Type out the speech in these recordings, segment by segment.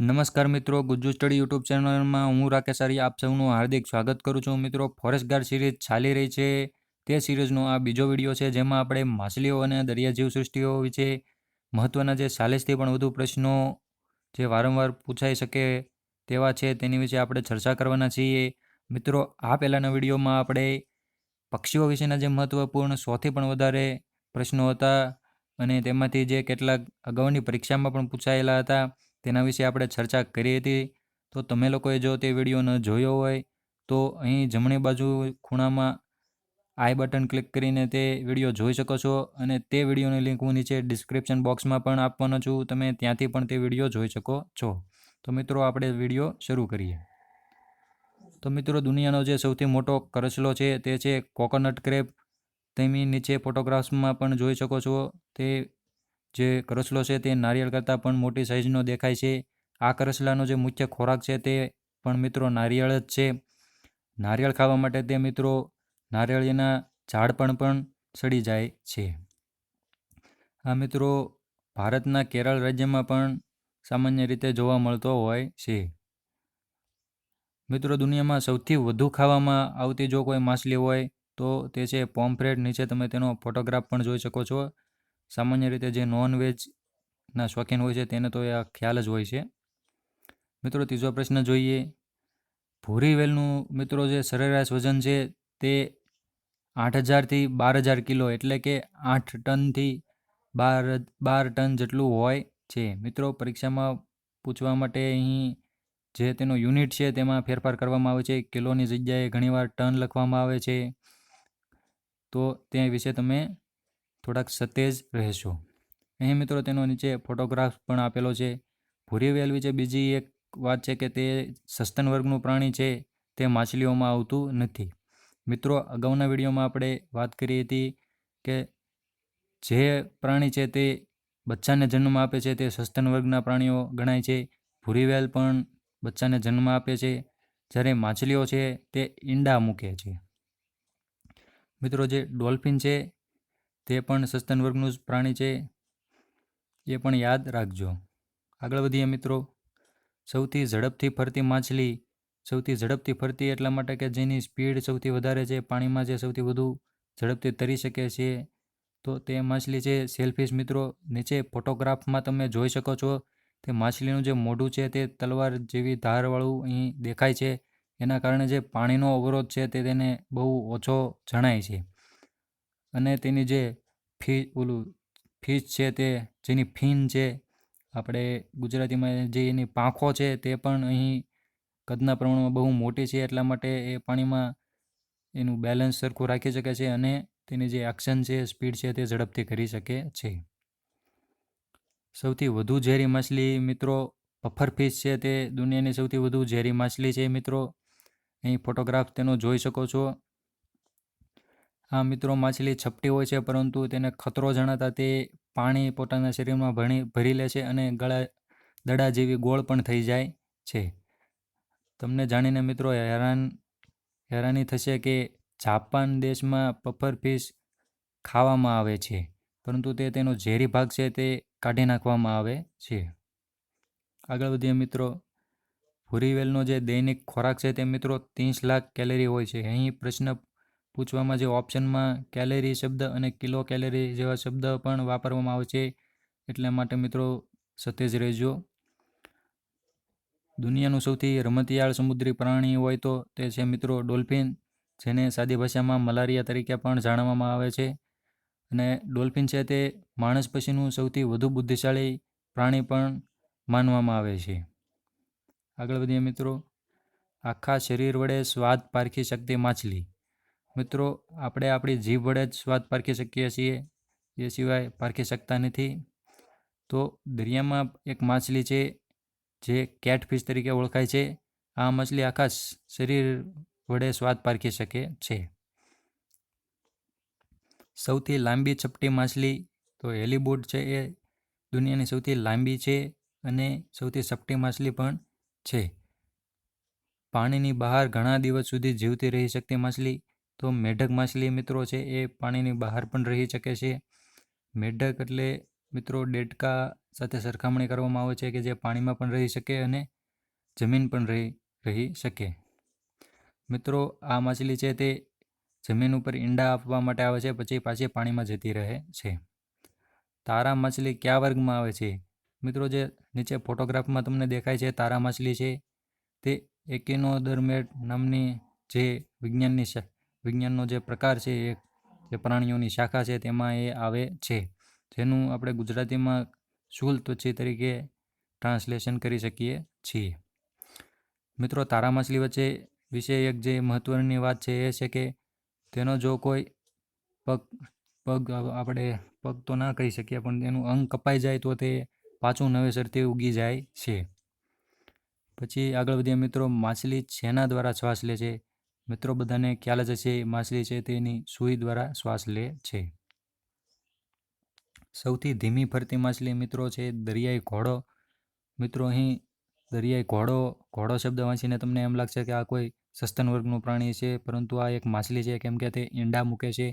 નમસ્કાર મિત્રો, Gujju study YouTube ચેનલમાં હું રાકેશ આર્ય આપ સૌનું હાર્દિક સ્વાગત કરું છું. મિત્રો, ફોરેસ્ટ ગાર્ડ સિરીઝ ચાલી રહી છે. તે સિરીઝનો આ બીજો વીડિયો છે, જેમાં આપણે માછલીઓ અને દરિયા જીવસૃષ્ટિઓ વિશે મહત્ત્વના જે ચાલીસથી પણ વધુ પ્રશ્નો જે વારંવાર પૂછાઈ શકે તેવા છે, તેની વિશે આપણે ચર્ચા કરવાના છીએ. મિત્રો, આ પહેલાંના વિડીયોમાં આપણે પક્ષીઓ વિશેના જે મહત્ત્વપૂર્ણ સૌથી પણ વધારે પ્રશ્નો હતા અને તેમાંથી જે કેટલાક અગાઉની પરીક્ષામાં પણ પૂછાયેલા હતા. તેના વિશે આપણે ચર્ચા કરી હતી. તો તમે લોકોએ જો તે વીડિયો ન જોયો હોય, તો અહીં જમણી બાજુ ખૂણામાં આઈ બટન ક્લિક કરીને તે વીડિયો જોઈ શકો છો અને તે વિડીયોની લિંક હું નીચે ડિસ્ક્રિપ્શન બોક્સમાં પણ આપવાનો છું. તમે ત્યાંથી પણ તે વીડિયો જોઈ શકો છો. તો મિત્રો, આપણે વીડિયો શરૂ કરીએ. તો મિત્રો, દુનિયાનો જે સૌથી મોટો કરચલો છે તે છે કોકોનટ ક્રેપ. તેની નીચે ફોટોગ્રાફ્સમાં પણ જોઈ શકો છો. તે જે કરસલો છે તે નારિયેળ કરતાં પણ મોટી સાઇઝનો દેખાય છે. આ કરસલાનો જે મુખ્ય ખોરાક છે તે પણ મિત્રો નારિયેળ જ છે. નારિયેળ ખાવા માટે તે મિત્રો નારિયેળીના ઝાડ પણ પણ સડી જાય છે. આ મિત્રો ભારતના કેરળ રાજ્યમાં પણ સામાન્ય રીતે જોવા મળતો હોય છે. મિત્રો દુનિયામાં સૌથી વધુ ખાવામાં આવતી જો કોઈ માછલી હોય તો તે છે પોમ્ફ્રેટ નીચે તમે તેનો ફોટોગ્રાફ પણ જોઈ શકો છો. સામાન્ય રીતે જે નોન વેજના શોખીન હોય છે, તેને તો એ ખ્યાલ જ હોય છે. મિત્રો, ત્રીજો પ્રશ્ન જોઈએ. ભૂરી વેલનું મિત્રો જે સરેરાશ વજન છે, તે આઠ હજારથી બાર હજાર કિલો એટલે કે આઠ ટનથી બાર બાર ટન જેટલું હોય છે. મિત્રો, પરીક્ષામાં પૂછવા માટે અહીં જે તેનો યુનિટ છે, તેમાં ફેરફાર કરવામાં આવે છે. કિલોની જગ્યાએ ઘણીવાર ટન લખવામાં આવે છે. તો તે વિશે તમે થોડાક સતેજ રહેશો. અહીં મિત્રો તેનો નીચે ફોટોગ્રાફ પણ આપેલો છે. ભૂરી વેલવી વિશે બીજી એક વાત છે કે તે સસ્તન વર્ગનું પ્રાણી છે. તે માછલીઓમાં આવતું નથી. મિત્રો, અગાઉના વિડીયોમાં આપણે વાત કરી હતી કે જે પ્રાણી છે તે બચ્ચાને જન્મ આપે છે, તે સસ્તન વર્ગના પ્રાણીઓ ગણાય છે. ભૂરી વેલ પણ બચ્ચાને જન્મ આપે છે. જ્યારે માછલીઓ છે, તે ઈંડા મૂકે છે. મિત્રો, જે ડોલ્ફિન છે તે પણ સસ્તન વર્ગનું જ પ્રાણી છે. એ પણ યાદ રાખજો. આગળ વધીએ મિત્રો. સૌથી ઝડપથી ફરતી માછલી, સૌથી ઝડપથી ફરતી એટલા માટે કે જેની સ્પીડ સૌથી વધારે છે, પાણીમાં જે સૌથી વધુ ઝડપથી તરી શકે છે, તો તે માછલી છે સેલ્ફિશ મિત્રો. નીચે ફોટોગ્રાફમાં તમે જોઈ શકો છો તે માછલીનું જે મોઢું છે તે તલવાર જેવી ધારવાળું અહીં દેખાય છે. એના કારણે જે પાણીનો અવરોધ છે તે તેને બહુ ઓછો જણાય છે. અને તેની જે ફી, ઓલું ફીસ છે તે, જેની ફીન છે, આપણે ગુજરાતીમાં જે એની પાંખો છે તે પણ અહીં કદના પ્રમાણમાં બહુ મોટી છે, એટલા માટે એ પાણીમાં એનું બેલેન્સ સરખું રાખી શકે છે અને તેની જે એક્શન છે સ્પીડ છે તે ઝડપથી કરી શકે છે. સૌથી વધુ ઝેરી માછલી મિત્રો પફર ફિશ છે તે, દુનિયાની સૌથી વધુ ઝેરી માછલી છે મિત્રો. અહીં ફોટોગ્રાફ તેનો જોઈ શકો છો. આ મિત્રો, માછલી છપટી હોય છે, પરંતુ તેને ખતરો જણાતા તે પાણી પોતાના શરીરમાં ભણી, ભરી લે છે અને ગળા દડા જેવી ગોળ પણ થઈ જાય છે. તમને જાણીને, મિત્રો, હેરાન, હેરાની થશે કે જાપાન દેશમાં પફર ફિશ ખાવામાં આવે છે, પરંતુ તે તેનો ઝેરી ભાગ છે, તે કાઢી નાખવામાં આવે છે. આગળ વધીએ, મિત્રો. ભૂરીવેલનો જે દૈનિક ખોરાક છે, તે, મિત્રો, ત્રીસ લાખ કેલેરી હોય છે. અહીં પ્રશ્ન પૂછવામાં જે ઓપ્શનમાં કેલેરી શબ્દ અને કિલો કેલેરી જેવા શબ્દ પણ વાપરવામાં આવે છે, એટલા માટે મિત્રો સતેજ રહેજો. દુનિયાનું સૌથી રમતિયાળ સમુદ્રી પ્રાણી હોય તો તે છે મિત્રો ડોલ્ફિન, જેને સાદી ભાષામાં મલારિયા તરીકે પણ જાણવામાં આવે છે. અને ડોલ્ફિન છે તે માણસ પછીનું સૌથી વધુ બુદ્ધિશાળી પ્રાણી પણ માનવામાં આવે છે. આગળ વધીએ મિત્રો. આખા શરીર વડે સ્વાદ પારખી શકતી માછલી. મિત્રો, આપણે આપણી જીભ વડે જ સ્વાદ પારખી શકીએ છીએ, એ સિવાય પારખી શકતા નથી. તો દરિયામાં એક માછલી છે, જે કેટફિશ તરીકે ઓળખાય છે. આ માછલી આખા શરીર વડે સ્વાદ પારખી શકે છે. સૌથી લાંબી ચપટી માછલી તો હેલીબોટ છે એ, દુનિયાની સૌથી લાંબી છે અને સૌથી ચપટી માછલી પણ છે. પાણીની બહાર ઘણા દિવસ સુધી જીવતી રહી શકતી માછલી તો મેઢક માછલી મિત્રો છે એ પાણીની બહાર પણ રહી શકે છે. મેઢક એટલે મિત્રો ડેટકા સાથે સરખામણી કરવામાં આવે છે કે જે પાણીમાં પણ રહી શકે અને જમીન પણ રહી રહી શકે. મિત્રો, આ માછલી છે તે જમીન ઉપર ઈંડા આપવા માટે આવે છે, પછી પાછી પાણીમાં જતી રહે છે. તારા માછલી કયા વર્ગમાં આવે છે? મિત્રો, જે નીચે ફોટોગ્રાફમાં તમને દેખાય છે, તારા માછલી છે તે એકેનોડર્મેટ નામની જે વિજ્ઞાનની વિજ્ઞાનનો જે પ્રકાર છે, એ જે પ્રાણીઓની શાખા છે, તેમાં એ આવે છે. જેનું આપણે ગુજરાતીમાં શૂલ ત્વચી તરીકે ટ્રાન્સલેશન કરી શકીએ છીએ. મિત્રો, તારા માછલી વચ્ચે વિશે એક જે મહત્ત્વની વાત છે, એ છે કે તેનો જો કોઈ પગ પગ આપણે પગ તો ના કહી શકીએ, પણ તેનું અંગ કપાઈ જાય તો તે પાછું નવેસરથી ઉગી જાય છે. પછી આગળ વધીએ, મિત્રો, માછલી શેના દ્વારા શ્વાસ લે છે? મિત્રો, બધાને ખ્યાલ જ હશે, માછલી છે તેની સૂઈ દ્વારા શ્વાસ લે છે. સૌથી ધીમી ફરતી માછલી મિત્રો છે દરિયાઈ ઘોડો. મિત્રો, અહીં દરિયાઈ ઘોડો ઘોડો શબ્દ વાંચીને તમને એમ લાગશે કે આ કોઈ સસ્તન વર્ગનું પ્રાણી છે, પરંતુ આ એક માછલી છે, કેમ કે તે ઈંડા મૂકે છે.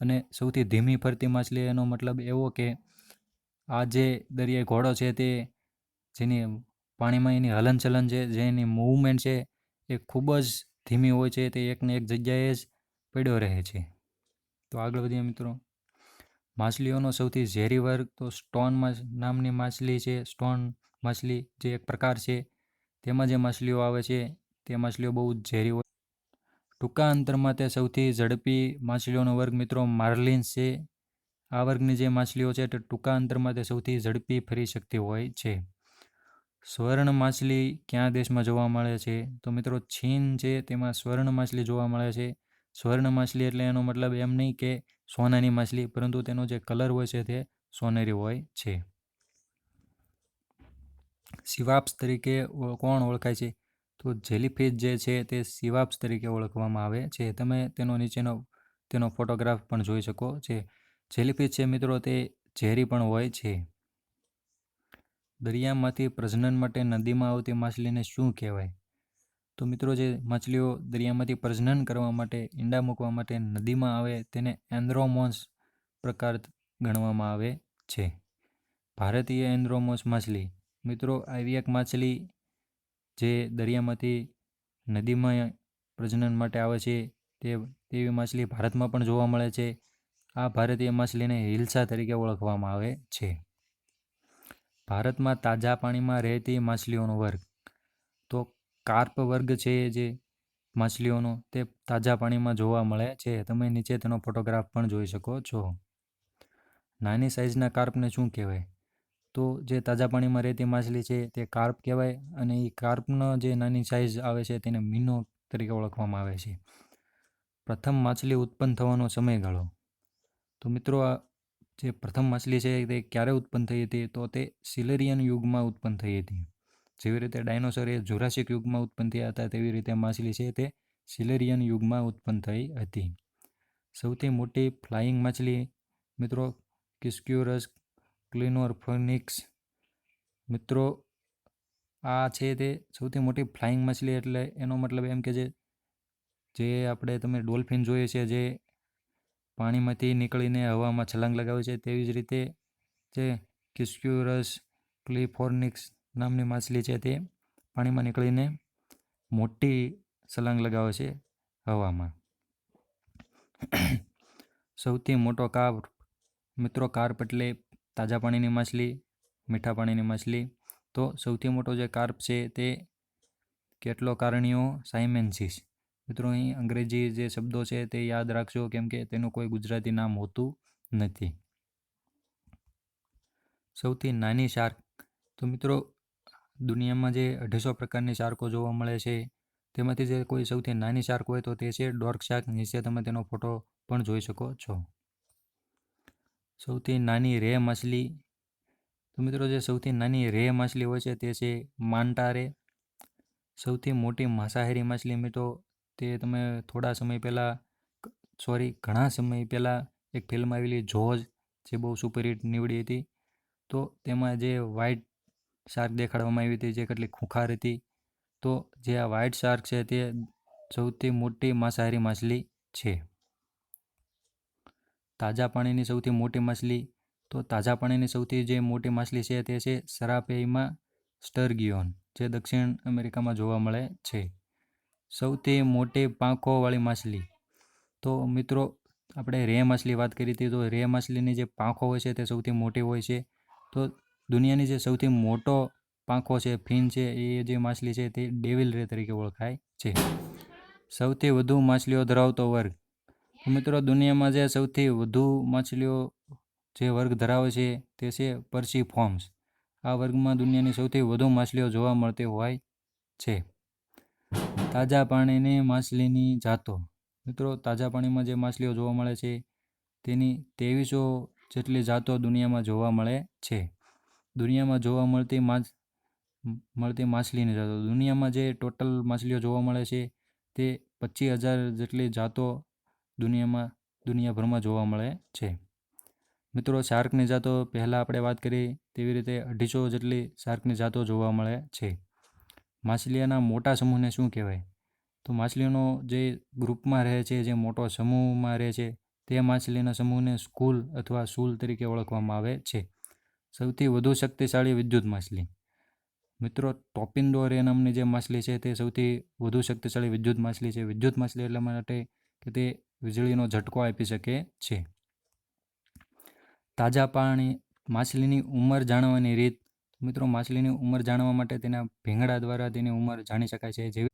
અને સૌથી ધીમી ફરતી માછલી એનો મતલબ એવો કે આ જે દરિયાઈ ઘોડો છે તે જેની પાણીમાં એની હલનચલન છે જે એની મૂવમેન્ટ છે, એ ખૂબ જ ધીમી હોય છે તે એકને એક જગ્યાએ જ પડ્યો રહે છે. તો આગળ વધીએ મિત્રો. માછલીઓનો સૌથી ઝેરી વર્ગ તો સ્ટોન નામની માછલી છે. સ્ટોન માછલી જે એક પ્રકાર છે, તેમાં જે માછલીઓ આવે છે, તે માછલીઓ બહુ ઝેરી હોય. ટૂંકા અંતરમાં તે સૌથી ઝડપી માછલીઓનો વર્ગ મિત્રો માર્લિન્સ છે. આ વર્ગની જે માછલીઓ છે તે ટૂંકા અંતરમાં તે સૌથી ઝડપી ફરી શકતી હોય છે. સ્વર્ણ માછલી કયા દેશમાં જોવા મળે છે? તો મિત્રો, ચીન છે, તેમાં સ્વર્ણ માછલી જોવા મળે છે. સ્વર્ણ માછલી એટલે એનો મતલબ એમ નહીં કે સોનાની માછલી, પરંતુ તેનો જે કલર હોય છે તે સોનેરી હોય છે. સિવાપ્સ તરીકે કોણ ઓળખાય છે? તો જેલીફિશ જે છે તે સિવાપ્સ તરીકે ઓળખવામાં આવે છે. તમે તેનો નીચેનો, તેનો ફોટોગ્રાફ પણ જોઈ શકો છે. જેલીફિશ છે મિત્રો, તે ઝેરી પણ હોય છે. દરિયામાંથી પ્રજનન માટે નદીમાં આવતી માછલીને શું કહેવાય? તો મિત્રો, જે માછલીઓ દરિયામાંથી પ્રજનન કરવા માટે ઈંડા મૂકવા માટે નદીમાં આવે, તેને એન્દ્રોમોન્સ પ્રકાર ગણવામાં આવે છે. ભારતીય એન્દ્રોમોન્સ માછલી. મિત્રો, આવી એક માછલી જે દરિયામાંથી નદીમાં પ્રજનન માટે આવે છે, તે તેવી માછલી ભારતમાં પણ જોવા મળે છે. આ ભારતીય માછલીને હિલ્સા તરીકે ઓળખવામાં આવે છે. ભારતમાં તાજા પાણીમાં રહેતી માછલીઓનો વર્ગ. તો કાર્પ વર્ગ છે જે માછલીઓનો, તે તાજા પાણીમાં જોવા મળે છે. તમે નીચે તેનો ફોટોગ્રાફ પણ જોઈ શકો છો. નાની સાઇઝના કાર્પને શું કહેવાય? તો જે તાજા પાણીમાં રહેતી માછલી છે તે કાર્પ કહેવાય અને એ કાર્પનો જે નાની સાઇઝ આવે છે તેને મીનો તરીકે ઓળખવામાં આવે છે. પ્રથમ માછલી ઉત્પન્ન થવાનો સમયગાળો. તો મિત્રો આ જે પ્રથમ માછલી છે તે ક્યારે ઉત્પન્ન થઈ હતી? તો તે સિલેરિયન યુગમાં ઉત્પન્ન થઈ હતી. જેવી રીતે ડાયનોસર એ જુરાસિક યુગમાં ઉત્પન્ન થયા હતા, તેવી રીતે માછલી છે તે સિલેરિયન યુગમાં ઉત્પન્ન થઈ હતી. સૌથી મોટી ફ્લાઇંગ માછલી, મિત્રો, કિસ્ક્યુરસ ક્લિનોરફોનિક્સ. મિત્રો, આ છે તે સૌથી મોટી ફ્લાઇંગ માછલી એટલે એનો મતલબ એમ કે જે જે આપણે તમે ડોલ્ફિન જોઈએ છે, જે પાણીમાંથી નીકળીને હવામાં છલાંગ લગાવે છે. તેવી જ રીતે જે કિસ્ક્યુરસ ક્લિફોર્નિક્સ નામની માછલી છે તે પાણીમાં નીકળીને મોટી છલાંગ લગાવે છે હવામાં. સૌથી મોટો કાર્પ મિત્રો કાર્પ એટલે તાજા પાણીની માછલી, મીઠા પાણીની માછલી. તો સૌથી મોટો જે કાર્પ છે તે કેટલો કારણીઓ? સાયમેન્સિસ મિત્રો, અહીં અંગ્રેજી જે શબ્દો છે તે યાદ રાખજો, કેમ કે તેનું કોઈ ગુજરાતી નામ હોતું નથી. સૌથી નાની શાર્ક. તો મિત્રો, દુનિયામાં જે અઢીસો પ્રકારની શાર્કો જોવા મળે છે, તેમાંથી જે કોઈ સૌથી નાની શાર્ક હોય તો તે છે ડોર્ક શાર્ક. નીચે તમે તેનો ફોટો પણ જોઈ શકો છો. સૌથી નાની રે માછલી. તો મિત્રો, જે સૌથી નાની રે માછલી હોય છે તે છે માનટા રે સૌથી મોટી માંસાહારી માછલી મિત્રો તે તમે થોડા સમય પહેલાં સોરી ઘણા સમય પહેલાં એક ફિલ્મ આવેલી જોજ જે બહુ સુપરહિટ નીવડી હતી. તો તેમાં જે વ્હાઇટ શાર્ક દેખાડવામાં આવી હતી, જે કેટલી ખૂંખાર હતી, તો જે આ વ્હાઇટ શાર્ક છે તે સૌથી મોટી માંસાહારી માછલી છે. તાજા પાણીની સૌથી મોટી માછલી, તો તાજા પાણીની સૌથી જે મોટી માછલી છે તે છે સરાપેઈમાં સ્ટર્ગિયોન જે દક્ષિણ અમેરિકામાં જોવા મળે છે. સૌથી મોટી પાંખોવાળી માછલી. તો મિત્રો, આપણે રે માછલી વાત કરી હતી, તો રે માછલીની જે પાંખો હોય છે તે સૌથી મોટી હોય છે. તો દુનિયાની જે સૌથી મોટો પાંખો છે, ફિન છે, એ જે માછલી છે તે ડેવિલ રે તરીકે ઓળખાય છે. સૌથી વધુ માછલીઓ ધરાવતો વર્ગ. મિત્રો, દુનિયામાં જે સૌથી વધુ માછલીઓ જે વર્ગ ધરાવે છે તે છે પરસી ફોર્મ્સ આ વર્ગમાં દુનિયાની સૌથી વધુ માછલીઓ જોવા મળતી હોય છે. તાજા પાણીની માછલીની જાતો. મિત્રો, તાજા પાણીમાં જે માછલીઓ જોવા મળે છે, તેની ત્રેવીસો જેટલી જાતો દુનિયામાં જોવા મળે છે. દુનિયામાં જોવા મળતી માછ, મળતી માછલીની જાતો. દુનિયામાં જે ટોટલ માછલીઓ જોવા મળે છે, તે પચીસ હજાર જેટલી જાતો દુનિયામાં, દુનિયાભરમાં જોવા મળે છે. મિત્રો, શાર્કની જાતો પહેલાં આપણે વાત કરી તેવી રીતે અઢીસો જેટલી શાર્કની જાતો જોવા મળે છે. માછલીઓના મોટા સમૂહને શું કહેવાય? તો માછલીઓનો જે ગ્રુપમાં રહે છે, જે મોટો સમૂહમાં રહે છે, તે માછલીના સમૂહને સ્કૂલ અથવા સૂલ તરીકે ઓળખવામાં આવે છે. સૌથી વધુ શક્તિશાળી વિદ્યુત માછલી. મિત્રો ટોપિન્ડો રે નામની જે માછલી છે, તે સૌથી વધુ શક્તિશાળી વિદ્યુત માછલી છે. વિદ્યુત માછલી એટલા માટે કે તે વીજળીનો ઝટકો આપી શકે છે. તાજા પાણી માછલીની ઉંમર જાણવાની રીત મિત્રો માછલીની ઉંમર જાણવા માટે તેના ભીંગડા દ્વારા તેની ઉંમર જાણી શકાય છે. જેવી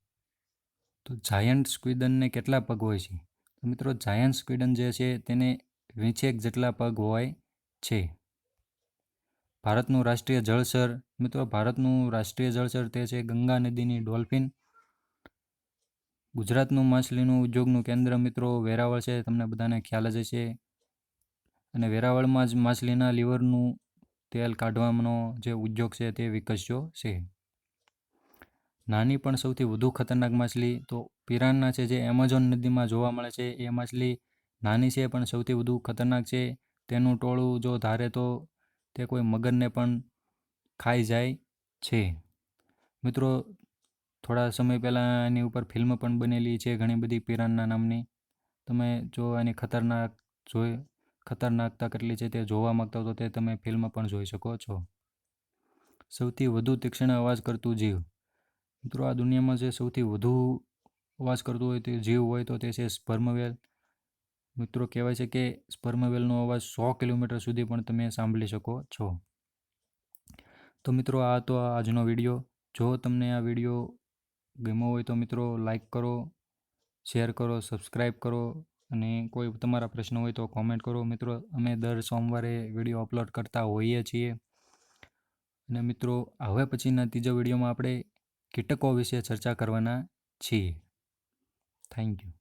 તો જાયન્ટ સ્ક્વિડનને કેટલા પગ હોય છે? તો મિત્રો જાયન્ટ સ્ક્વિડન જે છે તેને વીંછેક જેટલા પગ હોય છે. ભારતનું રાષ્ટ્રીય જળચર મિત્રો ભારતનું રાષ્ટ્રીય જળચર તે છે ગંગા નદીની ડોલ્ફિન. ગુજરાતનું માછલીનું ઉદ્યોગનું કેન્દ્ર મિત્રો વેરાવળ છે, તમને બધાને ખ્યાલ જ છે અને વેરાવળમાં જ માછલીના લીવરનું તેલ કાઢવાનો જે ઉદ્યોગ છે તે વિકસ્યો છે. નાની પણ સૌથી વધુ ખતરનાક માછલી તો પિરાનના છે જે એમેઝોન નદીમાં જોવા મળે છે. એ માછલી નાની છે પણ સૌથી વધુ ખતરનાક છે. તેનું ટોળું જો ધારે તો તે કોઈ મગરને પણ ખાઈ જાય છે. મિત્રો, થોડા સમય પહેલાં એની ઉપર ફિલ્મ પણ બનેલી છે ઘણી બધી પિરાન્ના નામની. તમે જો એની ખતરનાક જોઈ ખતરનાકતા કેટલી છે તે જોવા માગતા હો તો તે તમે ફિલ્મ પણ જોઈ શકો છો. સૌથી વધુ તીક્ષ્ણ અવાજ કરતું જીવ. મિત્રો, આ દુનિયામાં જે સૌથી વધુ અવાજ કરતું હોય તે જીવ હોય તો તે છે સ્પર્મવેલ. મિત્રો, કહેવાય છે કે સ્પર્મવેલનો અવાજ સો કિલોમીટર સુધી પણ તમે સાંભળી શકો છો. તો મિત્રો, આ તો આજનો વીડિયો. જો તમને આ વીડિયો ગમ્યો હોય તો મિત્રો લાઈક કરો શેર કરો સબસ્ક્રાઈબ કરો. અને કોઈ તમારા પ્રશ્ન હોય તો કોમેન્ટ કરો. મિત્રો, અમે દર સોમવારે વીડિયો અપલોડ કરતા હોઈએ છીએ. અને મિત્રો, હવે પછીના ત્રીજા વિડીયોમાં આપણે કીટકો વિશે ચર્ચા કરવાના છીએ. Thank you